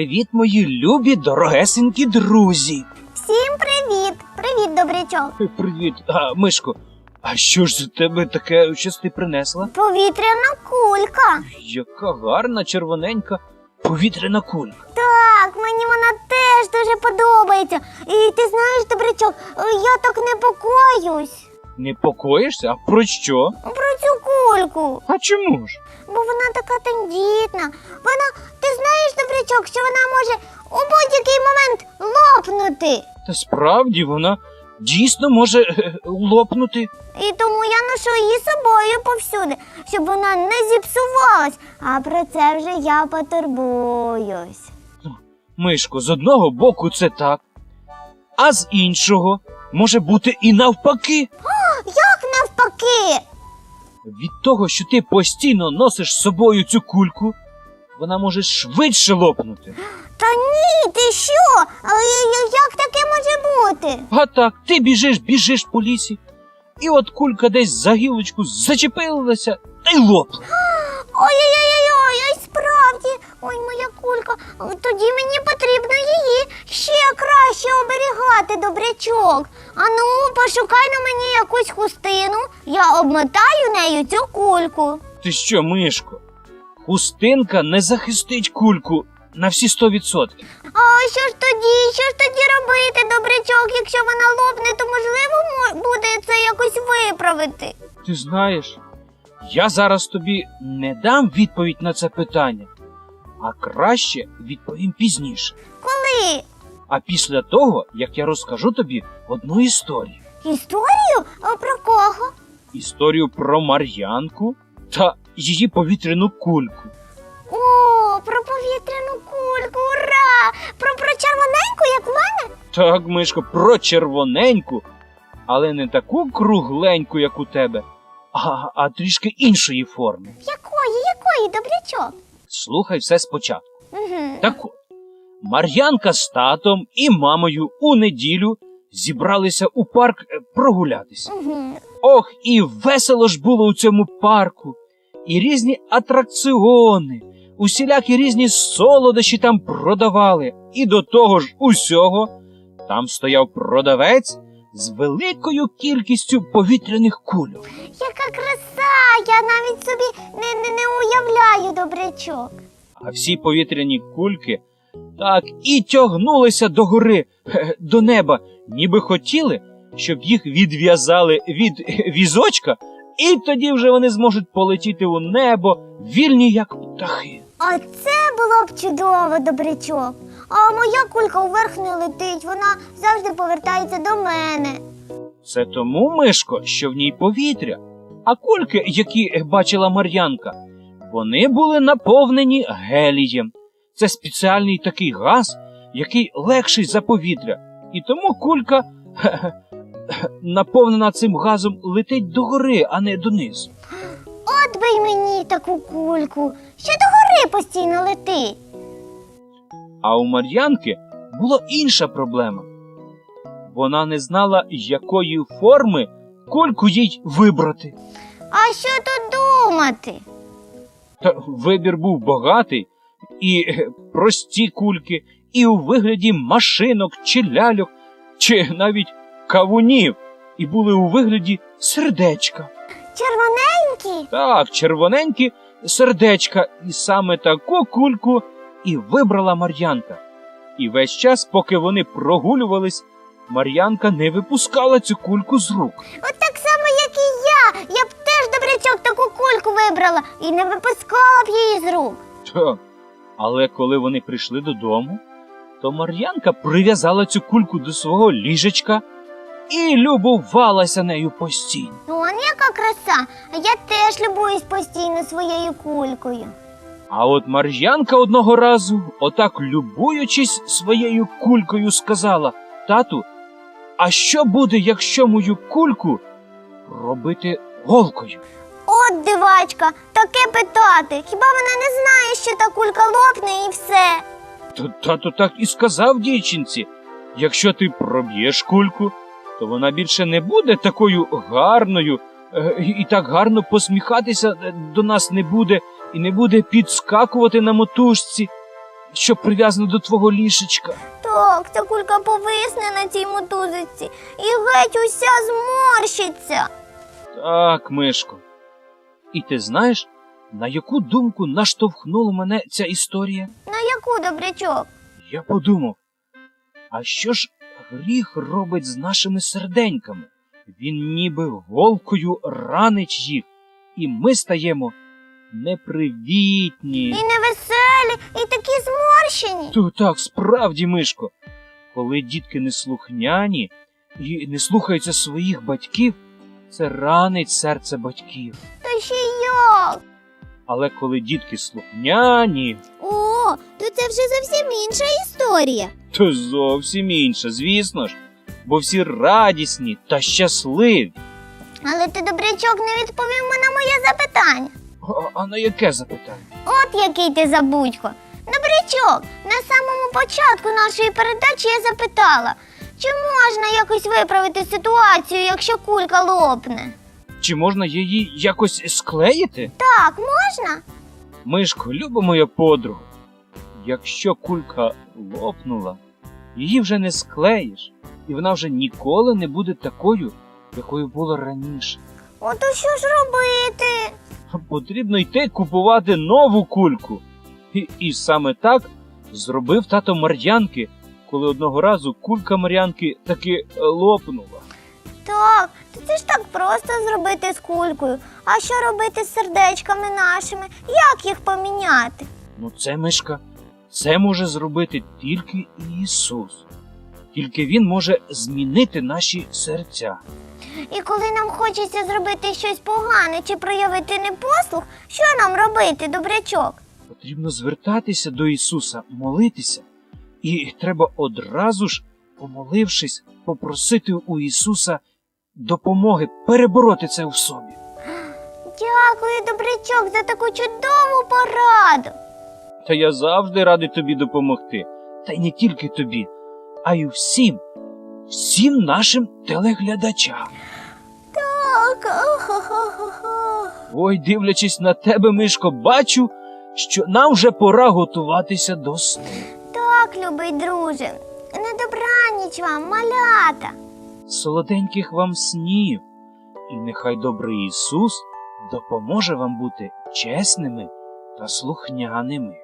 Привіт, мої любі дорогесенькі друзі. Всім привіт! Привіт, добрячок! Е, Привіт, а, Мишко. А що ж за тебе таке, щось ти принесла? Повітряна кулька. Яка гарна червоненька повітряна кулька. Так, мені вона теж дуже подобається. І ти знаєш, добрячок, е, я так непокоюсь Непокоїшся? А про що? про цю кульку. А чому ж? Бо вона така тендітна. Вона, знаєш, добрячок, що вона може у будь-який момент лопнути. Та справді вона дійсно може е, лопнути. І тому я ношу її собою повсюди, щоб вона не зіпсувалась. А про це вже я потурбуюсь. Мишко, з одного боку це так, а з іншого може бути і навпаки. Як навпаки? Від того, що ти постійно носиш з собою цю кульку, вона може швидше лопнути. Та ні, ти що? Як таке може бути? А так, ти біжиш, біжиш по лісі, і от кулька десь за гілочку зачепилася та й лопла. Ой-ой-ой, ой, справді. Ой, моя кулька. Тоді мені потрібно її ще краще оберігати, добрячок. Ану, пошукай на мені якусь хустину, я обмотаю нею цю кульку. Ти що, Мишко? Хустинка не захистить кульку на всі сто відсотків. А що ж тоді? Що ж тоді робити, добрячок? Якщо вона лопне, то можливо мо- буде це якось виправити. Ти знаєш, я зараз тобі не дам відповідь на це питання, а краще відповім пізніше. Коли? А після того, як я розкажу тобі одну історію. Історію? А про кого? Історію про Мар'янку та її повітряну кульку. О, про повітряну кульку, ура! Про, про червоненьку, як в мене? Так, Мишко, про червоненьку, але не таку кругленьку, як у тебе, а, а трішки іншої форми. Якої, якої, добрячок? Слухай все спочатку. Угу. Так от, Мар'янка з татом і мамою у неділю зібралися у парк е, прогулятися. Угу. Ох, і весело ж було у цьому парку. І різні атракціони, усілякі різні солодощі там продавали. І до того ж усього там стояв продавець з великою кількістю повітряних кульок. Яка краса! Я навіть собі не, не, не уявляю, добрячок. А всі повітряні кульки так і тягнулися до гори, до неба, ніби хотіли, щоб їх відв'язали від візочка, і тоді вже вони зможуть полетіти у небо, вільні, як птахи. А це було б чудово, добрячок. А моя кулька уверх не летить, вона завжди повертається до мене. Це тому, Мишко, що в ній повітря. А кульки, які бачила Мар'янка, вони були наповнені гелієм. Це спеціальний такий газ, який легший за повітря. І тому кулька наповнена цим газом летить догори, а не донизу. От би й мені таку кульку, що до гори постійно летить. А у Мар'янки була інша проблема. Вона не знала, якої форми кульку їй вибрати. А що тут думати? Та вибір був багатий, і е, прості кульки, і у вигляді машинок чи ляльок, чи навіть кавунів, і були у вигляді сердечка. Червоненькі? Так, червоненькі сердечка, і саме таку кульку і вибрала Мар'янка. І весь час, поки вони прогулювались, Мар'янка не випускала цю кульку з рук. От так само, як і я. Я б теж добрячок таку кульку вибрала і не випускала б її з рук. Так. Але коли вони прийшли додому, то Мар'янка прив'язала цю кульку до свого ліжечка і любувалася нею постійно. Он яка краса. А я теж любуюсь постійно своєю кулькою. А от Мар'янка одного разу, отак любуючись своєю кулькою, сказала Тату, а що буде, якщо мою кульку робити голкою? От дивачка, таке питати. Хіба вона не знає, що та кулька лопне і все? То тато так і сказав дівчинці. Якщо ти проб'єш кульку, то вона більше не буде такою гарною е, і так гарно посміхатися е, до нас не буде і не буде підскакувати на мотужці. що прив'язана до твого лішечка. Так, ця кулька повисне на цій мотузиці і геть уся зморщиться. Так, Мишко. І ти знаєш, на яку думку наштовхнула мене ця історія? На яку добрячок? Я подумав, а що ж гріх робить з нашими серденьками? Він ніби голкою ранить їх, і ми стаємо непривітні. І невеселі, і такі зморщені. То так, справді, Мишко. Коли дітки неслухняні і не слухаються своїх батьків, це ранить серце батьків. Та ще й як. Але коли дітки слухняні, це вже зовсім інша історія. то зовсім інше, звісно ж, бо всі радісні та щасливі. Але ти, добрячок, не відповів на моє запитання. А, а на яке запитання? От який ти забудько. Добрячок, на самому початку нашої передачі я запитала, чи можна якось виправити ситуацію, якщо кулька лопне? Чи можна її якось склеїти? Так, можна? Мишко, люба моя подруга. Якщо кулька лопнула, її вже не склеїш, і вона вже ніколи не буде такою, якою була раніше. Ото що ж робити? Потрібно йти купувати нову кульку. І, і саме так зробив тато Мар'янки, коли одного разу кулька Мар'янки таки лопнула. Так, то це ж так просто зробити з кулькою. А що робити з сердечками нашими? Як їх поміняти? Ну, це мишка, це може зробити тільки Ісус. Тільки Він може змінити наші серця. І коли нам хочеться зробити щось погане чи проявити непослух, що нам робити, добрячок? Потрібно звертатися до Ісуса, молитися, і треба одразу ж, помолившись, попросити у Ісуса допомоги перебороти це в собі. Дякую, добрячок, за таку чудову пораду. Та я завжди радий тобі допомогти. Та й не тільки тобі, а й всім, всім нашим телеглядачам. Так. Ой, дивлячись на тебе, Мишко, бачу, що нам вже пора готуватися до сну. Так, любий друже. На добраніч вам, малята. Солоденьких вам снів, і нехай добрий Ісус допоможе вам бути чесними та слухняними.